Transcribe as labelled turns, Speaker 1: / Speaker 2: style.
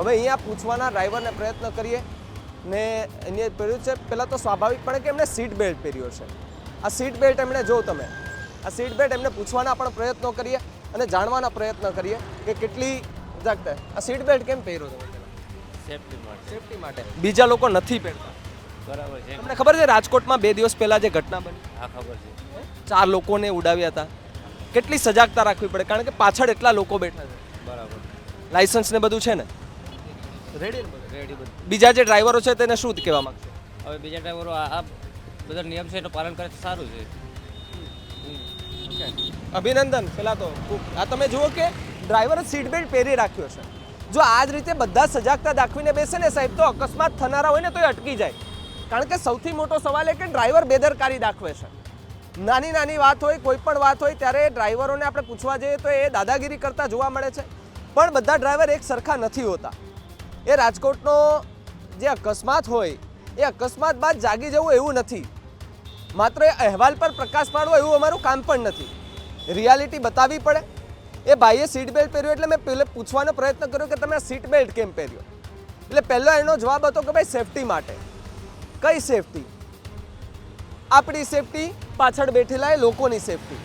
Speaker 1: હવે અહીંયા પૂછવાના ડ્રાઈવરને પ્રયત્ન કરીએ. ને એને પહેર્યું છે પહેલાં તો સ્વાભાવિકપણે કે એમણે સીટ બેલ્ટ પહેર્યો છે. આ સીટ બેલ્ટ એમણે જો તમે આ સીટ બેલ્ટ એમને પૂછવાના પણ પ્રયત્નો કરીએ અને જાણવાના પ્રયત્ન કરીએ કે કેટલી જાગતા આ સીટ બેલ્ટ કેમ પહેર્યો તમે
Speaker 2: સેફટી માટે.
Speaker 1: સેફટી માટે. બીજા લોકો નથી પહેરતા.
Speaker 2: બરાબર છે.
Speaker 1: તમને ખબર છે રાજકોટમાં બે દિવસ પહેલાં જે ઘટના બની?
Speaker 2: આ ખબર છે.
Speaker 1: ચાર લોકોને ઉડાવ્યા હતા. કેટલી સજાગતા રાખવી પડે? કારણ કે પાછળ એટલા લોકો બેઠા છે.
Speaker 2: બરાબર.
Speaker 1: લાઇસન્સ ને બધું છે ને? રેડી
Speaker 2: રેડી
Speaker 1: બીજા જે ડ્રાઈવરો છે તેને શું કહેવા માંગશે?
Speaker 2: હવે બીજા ડ્રાઈવરો આ આ બધા નિયમ છે એનું પાલન કરે તો સારું છે.
Speaker 1: અભિનંદન પેલા તો આ તમે જુઓ કે ડ્રાઈવરે સીટ બેલ્ટ પહેરી રાખ્યો છે. જો આ જ રીતે બધા સજાગતા દાખવીને બેસે ને સાહેબ તો અકસ્માત થનારા હોય ને તો એ અટકી જાય. કારણ કે સૌથી મોટો સવાલ એ કે ડ્રાઈવર બેદરકારી દાખવે છે. નાની નાની વાત હોય કોઈ પણ વાત હોય ત્યારે ડ્રાઈવરોને આપણે પૂછવા જઈએ તો એ દાદાગીરી કરતા જોવા મળે છે. પણ બધા ડ્રાઈવર એક સરખા નથી હોતા. એ રાજકોટનો જે અકસ્માત હોય, એ અકસ્માત બાદ જાગી જવું એવું નથી. માત્ર એ અહેવાલ પર પ્રકાશ પાડવો એવું અમારું કામ પણ નથી. રિયાલિટી બતાવવી પડે. એ ભાઈએ સીટ બેલ્ટ પહેર્યો એટલે મેં પહેલે પૂછવાનો પ્રયત્ન કર્યો કે તમે સીટ બેલ્ટ કેમ પહેર્યો? એટલે પહેલો એનો જવાબ હતો કે ભાઈ સેફટી માટે. કઈ સેફટી? આપણી સેફટી, પાછળ બેઠેલા એ લોકોની સેફટી.